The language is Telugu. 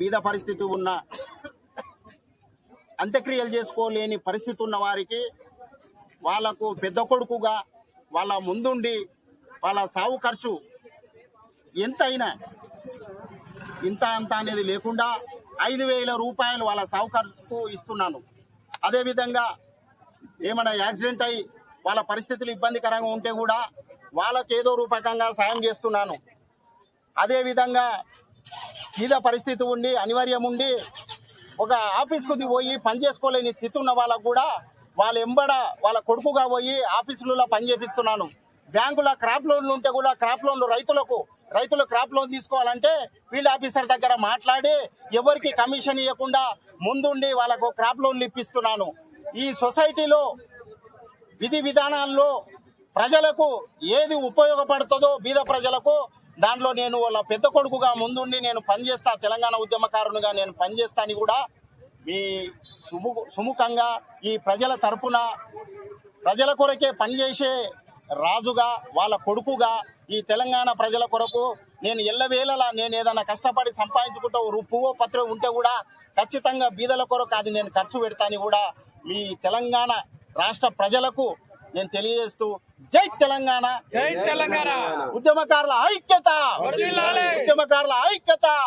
బీద పరిస్థితి ఉన్న అంత్యక్రియలు చేసుకోలేని పరిస్థితి ఉన్న వారికి వాళ్ళకు పెద్ద కొడుకుగా వాళ్ళ ముందుండి వాళ్ళ సాగు ఖర్చు ఎంతైనా ఇంత అంత అనేది లేకుండా ఐదు వేల రూపాయలు వాళ్ళ సాగు ఖర్చుకు ఇస్తున్నాను. అదేవిధంగా ఏమైనా యాక్సిడెంట్ అయి వాళ్ళ పరిస్థితులు ఇబ్బందికరంగా ఉంటే కూడా వాళ్ళకి ఏదో రూపకంగా సాయం చేస్తున్నాను. అదేవిధంగా మీద పరిస్థితి ఉండి అనివార్యం ఉండి ఒక ఆఫీస్కు పోయి పని చేసుకోలేని స్థితి ఉన్న వాళ్ళకు కూడా వాళ్ళ ఎంబడ వాళ్ళ కొడుకుగా పోయి ఆఫీసులలో పని చేపిస్తున్నాను. బ్యాంకుల క్రాప్ లోన్లు ఉంటే కూడా క్రాప్ లోన్లు రైతులకు రైతులు క్రాప్ లోన్ తీసుకోవాలంటే ఫీల్డ్ ఆఫీసర్ దగ్గర మాట్లాడి ఎవరికి కమిషన్ ఇవ్వకుండా ముందుండి వాళ్ళకు క్రాప్ లోన్లు ఇప్పిస్తున్నాను. ఈ సొసైటీలో విధి విధానాల్లో ప్రజలకు ఏది ఉపయోగపడుతుందో బీద ప్రజలకు దాంట్లో నేను వాళ్ళ పెద్ద కొడుకుగా ముందుండి నేను పనిచేస్తా తెలంగాణ ఉద్యమకారునిగా నేను పనిచేస్తా అని కూడా మీ సుము సుముఖంగా ఈ ప్రజల తరపున ప్రజల కొరకే పనిచేసే రాజుగా వాళ్ళ కొడుకుగా ఈ తెలంగాణ ప్రజల కొరకు నేను ఎల్లవేళలా నేను ఏదైనా కష్టపడి సంపాదించుకుంటూ రూపువో పత్రం ఉంటే కూడా ఖచ్చితంగా బీదల కొరకు అది నేను ఖర్చు పెడతాని కూడా మీ తెలంగాణ రాష్ట్ర ప్రజలకు నేను తెలియజేస్తూ జై తెలంగాణ. జై తెలంగాణ. ఉద్యమకారుల ఐక్యత. ఉద్యమకారుల ఐక్యత.